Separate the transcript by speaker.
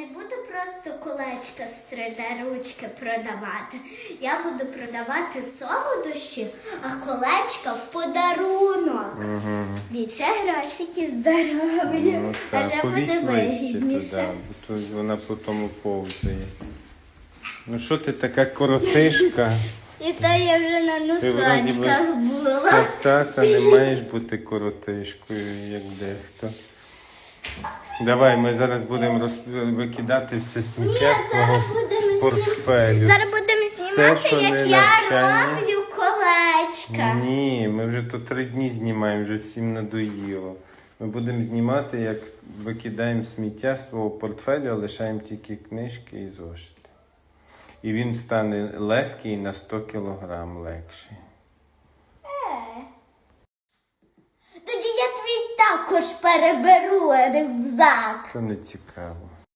Speaker 1: не буду просто колечка з 3D-ручки продавати. Я буду продавати солодощі, а колечка в подарунок. Більше грошиків здоров'я.
Speaker 2: Ну
Speaker 1: а вже буде вигідніше.
Speaker 2: бо то вона по тому повзає. Ну що ти така коротишка?
Speaker 1: І то я вже на носочках була.
Speaker 2: Савтата не маєш бути коротишкою, як дехто. Давай, ми зараз будемо роз- викидати все сміття з твого портфелю.
Speaker 1: Зараз будемо
Speaker 2: Все,
Speaker 1: знімати,
Speaker 2: що
Speaker 1: як
Speaker 2: не
Speaker 1: я
Speaker 2: навчання.
Speaker 1: роблю колечка.
Speaker 2: Ні, ми вже то три дні знімаємо, вже всім надоїло. Ми будемо знімати, як викидаємо сміття з свого портфелю, а лишаємо тільки книжки і зошити. І він стане легкий на 100 кілограм легший.
Speaker 1: Також переберу рюкзак.
Speaker 2: Це не цікаво.